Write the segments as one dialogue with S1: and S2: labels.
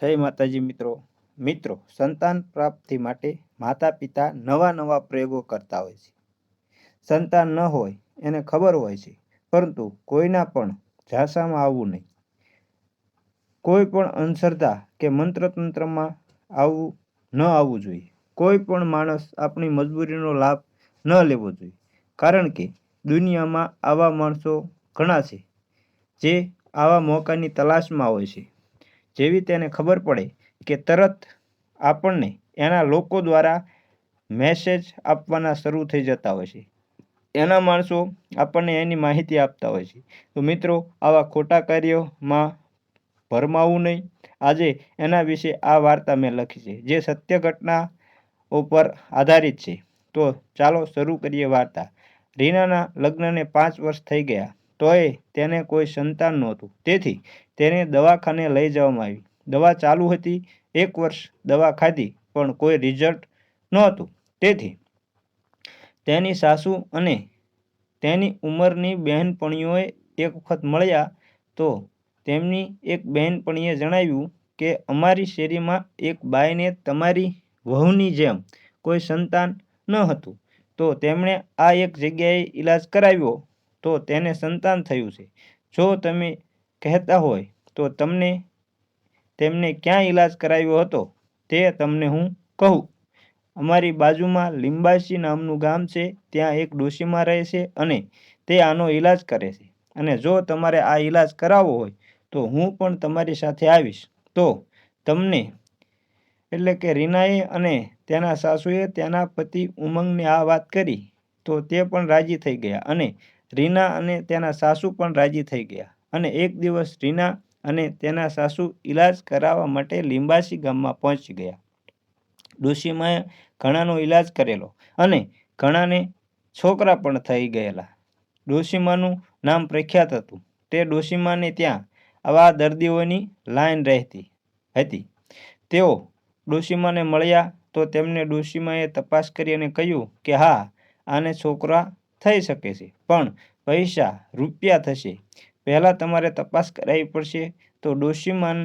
S1: જય માતાજી મિત્રો. મિત્રો, સંતાન પ્રાપ્તિ માટે માતા પિતા નવા નવા પ્રયોગો કરતા હોય છે. સંતાન ન હોય, એને ખબર હોય છે. પરંતુ કોઈના પણ ઝાસામાં આવવું નહીં. કોઈ પણ અંધશ્રદ્ધા કે મંત્રતંત્રમાં આવવું ન આવવું જોઈએ. કોઈ પણ માણસ આપણી મજબૂરીનો લાભ ન લેવો જોઈએ. કારણ કે દુનિયામાં આવા માણસો ઘણા છે, જે આવા મોકાની તલાશમાં હોય છે. જેવી તેને ખબર પડે કે તરત આપણને એના લોકો દ્વારા મેસેજ આપવાના શરૂ થઈ જતા હોય છે. એના માણસો આપણને એની માહિતી આપતા હોય છે. તો મિત્રો, આવા ખોટા કાર્યોમાં ભરમાવું નહીં. આજે એના વિશે આ વાર્તા મેં લખી છે, જે સત્ય ઘટના ઉપર આધારિત છે. તો ચાલો શરૂ કરીએ વાર્તા. રીનાના લગ્નને પાંચ વર્ષ થઈ ગયા, તોય તેને કોઈ સંતાન નહોતું. તેથી તેને દવાખાને લઈ જવામાં આવી. દવા ચાલુ હતી, એક વર્ષ દવા ખાધી, પણ કોઈ રિઝલ્ટ નહોતું. તેથી તેની સાસુ અને તેની ઉંમરની બહેનપણીઓએ એક વખત મળ્યા તો તેમની એક બહેનપણીએ જણાવ્યું કે, અમારી શેરીમાં એક બાઈને તમારી વહુની જેમ કોઈ સંતાન ન હતું તો તેમણે આ એક જગ્યાએ ઈલાજ કરાવ્યો તો તેને સંતાન થયું છે. જો તમે કહેતા હોય તો તમને તેમને ક્યાં ઈલાજ કરાવ્યો હતો તે તમને હું કહું. અમારી બાજુમાં લિંબાસી નામનું ગામ છે, ત્યાં એક ડોશીમાં રહે છે અને તે આનો ઈલાજ કરે છે. અને જો તમારે આ ઈલાજ કરાવવો હોય તો હું પણ તમારી સાથે આવીશ. તો તમને એટલે કે રીનાએ અને તેના સાસુએ તેના પતિ ઉમંગને આ વાત કરી તો તે પણ રાજી થઈ ગયા અને રીના અને તેના સાસુ પણ રાજી થઈ ગયા. અને એક દિવસ રીના અને તેના સાસુ ઈલાજ કરાવવા માટે લીંબાસી ગામમાં પહોંચી ગયા. ડોશીમાએ ઘણાનો ઈલાજ કરેલો અને ઘણાને છોકરા પણ થઈ ગયેલા. ડોશીમાનું નામ પ્રખ્યાત હતું. તે ડોશીમાને ત્યાં આવા દર્દીઓની લાઈન રહેતી હતી. તેઓ ડોશીમાને મળ્યા તો તેમને ડોશીમાએ તપાસ કરી અને કહ્યું કે હા, આને છોકરા થઈ શકે છે, પણ પૈસા રૂપિયા થશે. પહેલાં તમારે તપાસ કરાવવી પડશે. તો ડોશીમાન,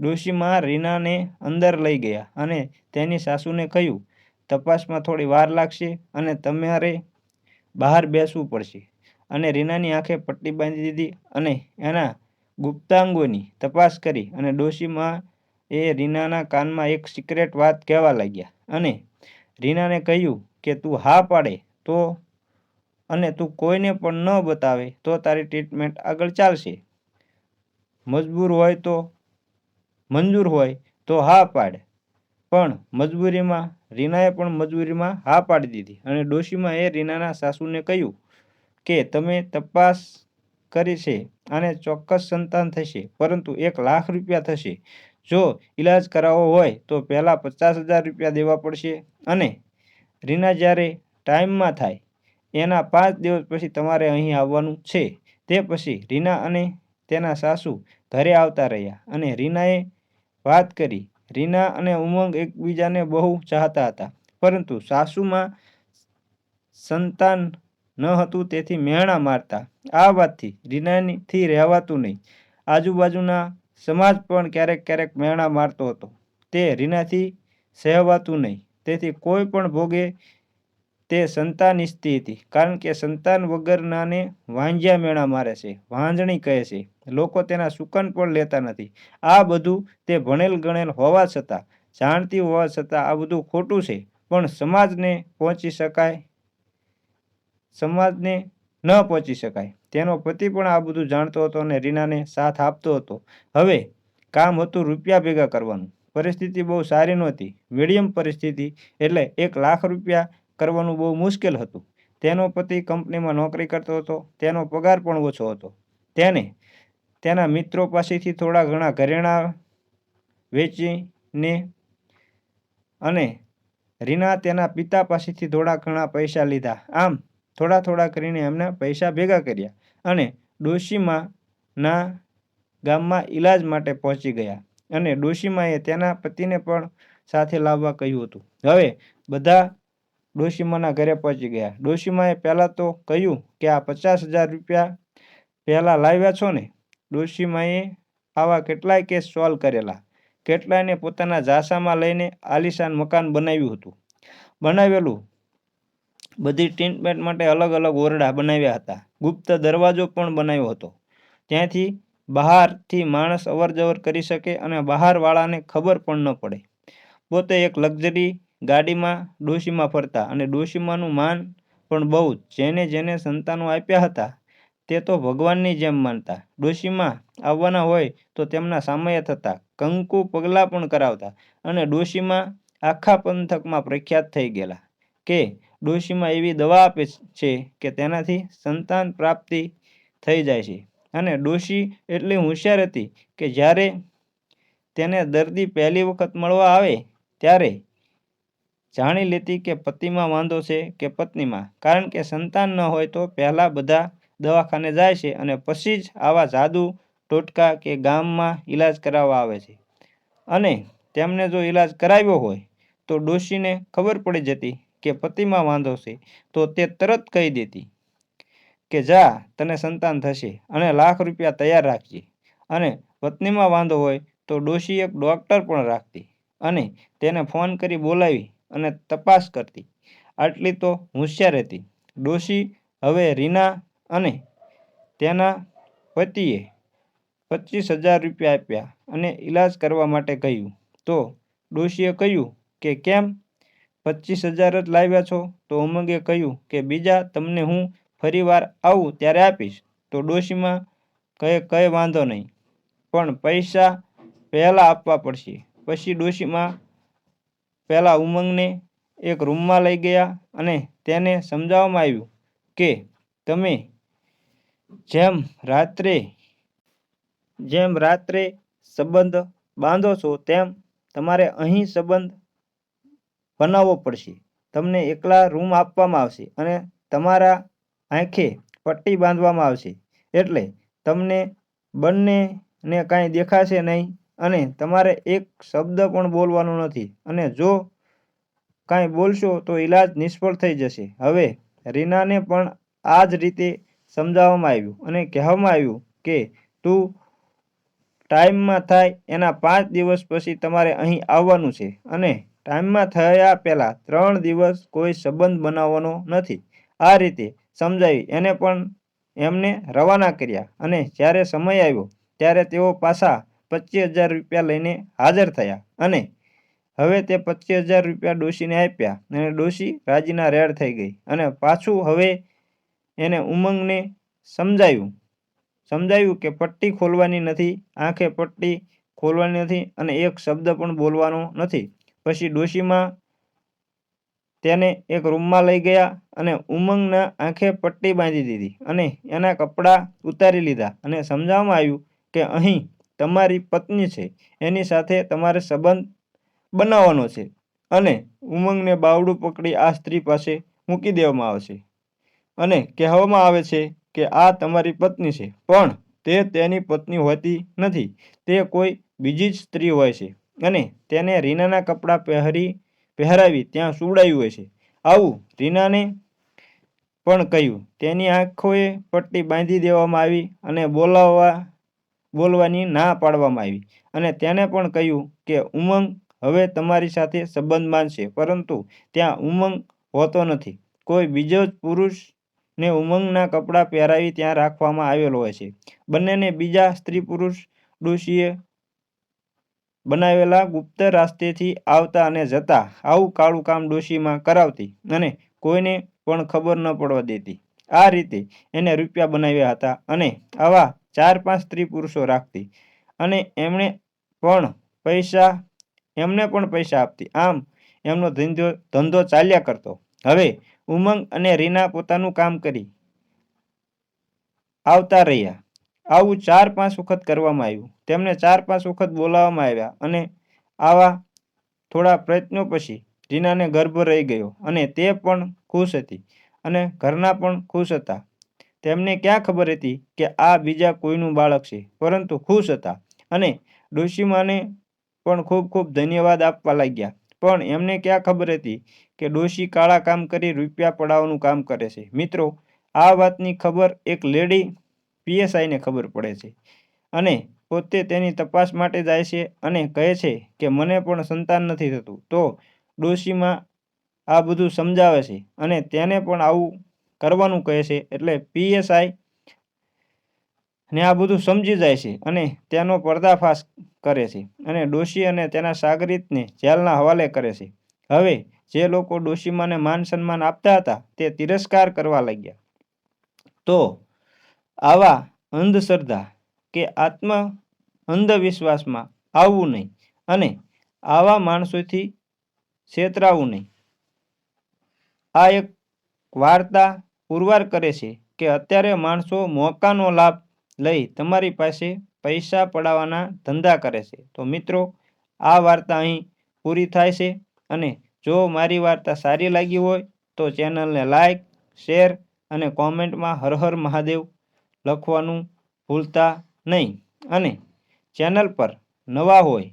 S1: ડોશીમાં રીનાને અંદર લઈ ગયા અને તેની સાસુને કહ્યું, તપાસમાં થોડી વાર લાગશે અને તમારે બહાર બેસવું પડશે. અને રીનાની આંખે પટ્ટી બાંધી દીધી અને એના ગુપ્તાંગોની તપાસ કરી અને ડોશીમાં એ રીનાના કાનમાં એક સિક્રેટ વાત કહેવા લાગ્યા અને રીનાને કહ્યું કે, તું હા પાડે તો અને તું કોઈને પણ ન બતાવે તો તારી ટ્રીટમેન્ટ આગળ ચાલશે. મજબૂર હોય તો મંજૂર હોય તો હા પાડ. પણ મજબૂરીમાં, રીનાએ પણ મજબૂરીમાં હા પાડી દીધી અને ડોશીમાં એ રીનાના સાસુને કહ્યું કે, તમે તપાસ કરી છે અને ચોક્કસ સંતાન થશે, પરંતુ એક લાખ રૂપિયા થશે. જો ઈલાજ કરાવવો હોય તો પહેલાં પચાસ હજાર રૂપિયા દેવા પડશે. અને રીના જ્યારે ટાઈમમાં થાય એના પાંચ દિવસ પછી તમારે અહીં આવવાનું છે. તે પછી રીના અને તેના સાસુ ઘરે આવતા રહ્યા અને રીનાએ વાત કરી. રીના અને ઉમંગ એકબીજાને બહુ ચાહતા હતા, પરંતુ સાસુમાં સંતાન ન હતું તેથી મેણા મારતા. આ વાતથી રીનાથી રહેવાતું નહીં. આજુબાજુના સમાજ પણ ક્યારેક ક્યારેક મેણા મારતો હતો. તે રીનાથી સહેવાતું નહીં. તેથી કોઈ પણ ભોગે તે સંતાન ઈચ્છતી હતી, કારણ કે સંતાન વગરનાને વાંજ્યા મેળા મારે છે, વાંજણી કહે છે. લોકો તેના સુકન પણ લેતા નથી. આ બધું તે ભણેલ ગણેલ હોવા છતાં, જાણતી હોવા છતાં આ બધું ખોટું છે, પણ સમાજને પહોંચી શકાય, સમાજને ન પહોંચી શકાય. તેનો પતિ પણ આ બધું જાણતો હતો અને રીનાને સાથ આપતો હતો. હવે, કામ હતું રૂપિયા ભેગા કરવાનું. પરિસ્થિતિ બહુ સારી નહોતી. મીડિયમ પરિસ્થિતિ, એટલે એક લાખ રૂપિયા કરવાનું બહુ મુશ્કેલ હતું. તેનો પતિ કંપનીમાં નોકરી કરતો હતો. તેનો પગાર પણ ઓછો હતો. તેને, તેના મિત્રો પાસેથી થોડા ઘણા ઘરેણાં વેચીને અને રીના તેના પિતા પાસેથી થોડા ઘણા પૈસા લીધા. આમ, થોડા થોડા કરીને એમને પૈસા ભેગા કર્યા અને ડોશીમાના ગામમાં ઈલાજ માટે પહોંચી ગયા અને ડોશીમાએ તેના પતિને પણ સાથે લાવવા કહ્યું હતું. હવે, બધા ડોશીમાના ઘરે પહોંચી ગયા. ડોશીમાએ પહેલાં તો કહ્યું કે, આ પચાસ હજાર રૂપિયા પહેલાં લાવ્યા છો ને? ડોશીમાએ આવા કેટલાય કેસ સોલ્વ કરેલા. કેટલાયને પોતાના ઝાસામાં લઈને આલિશાન મકાન બનાવ્યું હતું. બનાવેલું બધી ટ્રીટમેન્ટ માટે અલગ અલગ ઓરડા બનાવ્યા હતા. ગુપ્ત દરવાજો પણ બનાવ્યો હતો. ત્યાંથી બહારથી માણસ અવર જવર કરી શકે અને બહારવાળાને ખબર પણ ન પડે. પોતે એક લક્ઝરી ગાડીમાં ડોશીમાં ફરતા અને ડોશીમાનું માન પણ બહુ જેને જેને સંતાનો આપ્યા હતા, તે તો ભગવાનની જેમ માનતા. ડોશીમાં આવવાના હોય તો તેમના સામયે થતા કંકુ પગલાં પણ કરાવતા અને ડોશીમાં આખા પંથકમાં પ્રખ્યાત થઈ ગયેલા કે ડોશીમાં એવી દવા આપે છે કે તેનાથી સંતાન પ્રાપ્તિ થઈ જાય છે. અને ડોશી એટલી હોશિયાર હતી કે જ્યારે તેને દર્દી પહેલી વખત મળવા આવે ત્યારે જાણી લેતી કે પતિમાં વાંધો છે કે પત્નીમાં. કારણ કે સંતાન ન હોય તો પહેલાં બધા દવાખાને જાય છે અને પછી જ આવા જાદુ ટોટકા કે ગામમાં ઈલાજ કરાવવા આવે છે. અને તેમને જો ઈલાજ કરાવ્યો હોય, તો ડોશીને ખબર પડી જતી કે પતિમાં વાંધો છે, તો તે તરત કહી દેતી કે જા, તને સંતાન થશે અને લાખ રૂપિયા તૈયાર રાખજે. અને પત્નીમાં વાંધો હોય, તો ડોશી એક ડૉક્ટર પણ રાખતી અને તેને ફોન કરી બોલાવી અને તપાસ કરતી. આટલી તો હોશિયાર હતી. ડોશી હવે રીના અને તેના પતિએ પચીસ હજાર રૂપિયા આપ્યા અને ઈલાજ કરવા માટે કહ્યું. તો ડોશીએ કહ્યું કે, કેમ? પચીસ હજાર જ લાવ્યા છો? તો ઉમંગે કહ્યું કે, બીજા તમને હું ફરીવાર આવું ત્યારે આપીશ. તો ડોશીમાં કહે કંઈ વાંધો નહીં. પણ પૈસા પહેલાં આપવા પડશે. પછી ડોશીમાં પહેલાં ઉમંગને એક રૂમમાં લઈ ગયા અને તેને સમજાવવામાં આવ્યું કે તમે જેમ રાત્રે જેમ રાત્રે સંબંધ બાંધો છો, તેમ તમારે અહીં સંબંધ બનાવવો પડશે. તમને એકલા રૂમ આપવામાં આવશે અને તમારા આંખે પટ્ટી બાંધવામાં આવશે. એટલે તમને બંનેને કાંઈ દેખાશે નહીં. અને તમારે એક શબ્દ પણ બોલવાનો નથી. અને જો કાંઈ બોલશો તો ઈલાજ નિષ્ફળ થઈ જશે. હવે રીનાને પણ આ જ રીતે સમજાવવામાં આવ્યું અને કહેવામાં આવ્યું કે તું ટાઈમમાં થાય એના પાંચ દિવસ પછી તમારે અહીં આવવાનું છે. અને ટાઈમમાં થયા પહેલાં ત્રણ દિવસ કોઈ સંબંધ બનાવવાનો નથી. આ રીતે સમજાવી એને પણ એમને રવાના કર્યા. અને જ્યારે સમય આવ્યો, ત્યારે તેઓ પાછા પચીસ હજાર રૂપિયા લઈને હાજર થયા અને હવે તે પચીસ હજાર રૂપિયા ડોશીને આપ્યા અને ડોશી રાજીના રેડ થઈ ગઈ અને પાછું હવે એને ઉમંગને સમજાયું. સમજાયું કે પટ્ટી ખોલવાની નથી, આંખે પટ્ટી ખોલવાની નથી અને એક શબ્દ પણ બોલવાનો નથી. પછી ડોશીમાં તેને એક રૂમમાં લઈ ગયા અને ઉમંગના આંખે પટ્ટી બાંધી દીધી અને એના કપડાં ઉતારી લીધા અને સમજાવવામાં આવ્યું કે અહીં તમારી પત્ની છે, એની સાથે તમારે સંબંધ બનાવવાનો છે અને ઉમંગને બાવડું પકડી આ સ્ત્રી પાસે મૂકી દેવામાં આવશે અને કહેવામાં આવે છે કે આ તમારી પત્ની છે, પણ તે તેની પત્ની હોતી નથી, તે કોઈ બીજી જ સ્ત્રી હોય છે. અને તેને રીનાના કપડાં પહેરી, પહેરાવી ત્યાં સુવડાવ્યું હોય છે. આવું રીનાને પણ કહ્યું. તેની આંખોએ પટ્ટી બાંધી દેવામાં આવી અને બોલાવવા બોલવાની ના પાડવામાં આવી. અને તેને પણ કહ્યું કે, ઉમંગ હવે તમારી સાથે સંબંધ માનશે પરંતુ ત્યાં ઉમંગ હોતો નથી. કોઈ બીજો જ પુરુષ ને ઉમંગના કપડાં પહેરાવી ત્યાં રાખવામાં આવેલો હોય છે. બંનેને બીજા સ્ત્રી પુરુષ ડોશીએ બનાવેલા ગુપ્ત રાસ્તેથી આવતા અને જતા આવું કાળું કામ ડોશીમાં કરાવતી અને કોઈને પણ ખબર ન પડવા દેતી. આ રીતે એને રૂપિયા બનાવ્યા હતા અને આવા ચાર પાંચ સ્ત્રી પુરુષો રાખતી અને એમણે પણ પૈસા, એમને પણ પૈસા આપતી. આમ એમનો ધંધો ધંધો ચાલ્યા કરતો. હવે ઉમંગ અને રીના પોતાનું કામ કરી આવતા રહ્યા. આવું ચાર પાંચ વખત કરવામાં આવ્યું. તેમને ચાર પાંચ વખત બોલાવવામાં આવ્યા અને આવા થોડા પ્રયત્નો પછી રીનાને ગર્ભ રહી ગયો અને તે પણ ખુશ હતી અને ઘરના પણ ખુશ હતા. તેમને ક્યાં ખબર હતી કે આ બીજા કોઈનું બાળક છે? પરંતુ ખુશ હતા અને ડોશીમાને પણ ખૂબ ખૂબ ધન્યવાદ આપવા લાગ્યા. પણ એમને ક્યાં ખબર હતી કે ડોશી કાળા કામ કરી રૂપિયા પડાવવાનું કામ કરે છે? મિત્રો, આ વાતની ખબર એક લેડી પીએસઆઈને ખબર પડે છે અને પોતે તેની તપાસ માટે જાય છે અને કહે છે કે મને પણ સંતાન નથી થતું. તો ડોશીમાં આ બધું સમજાવે છે અને તેને પણ આવું કરવાનું કહે છે એટલે પીએસઆઈ ને આ બધું સમજી જાય છે અને તેનો પર્દાફાશ કરે છે અને ડોશી અને તેના સાગરીતને જેલના હવાલે કરે છે. હવે જે લોકો ડોશીમાને માન સન્માન આપતા હતા તે તિરસ્કાર કરવા લાગ્યા. તો આવા અંધશ્રદ્ધા કે આત્મ અંધવિશ્વાસમાં આવવું નહીં અને આવા માણસોથી છેતરાવું નહીં. આ એક વાર્તા પુરવાર કરે છે કે અત્યારે માણસો મોકાનો લાભ લઈ તમારી પાસે પૈસા પડાવવાના ધંધા કરે છે. તો મિત્રો, આ વાર્તા અહીં પૂરી થાય છે અને જો મારી વાર્તા સારી લાગી હોય તો ચેનલને લાઈક, શેર અને કોમેન્ટમાં હર હર મહાદેવ લખવાનું ભૂલતા નહીં. અને ચેનલ પર નવા હોય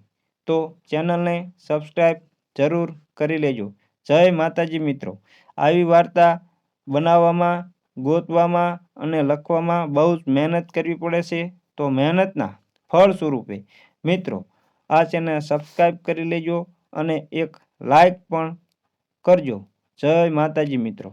S1: તો ચેનલને સબસ્ક્રાઈબ જરૂર કરી લેજો. જય માતાજી મિત્રો. આવી વાર્તા બનાવવામાં, ગોતવામાં અને લખવામાં બહુ જ મહેનત કરવી પડે છે. તો મહેનતના ફળ સ્વરૂપે મિત્રો, આ ચેનલ સબસ્ક્રાઈબ કરી લેજો અને એક લાઈક પણ કરજો. જય માતાજી મિત્રો.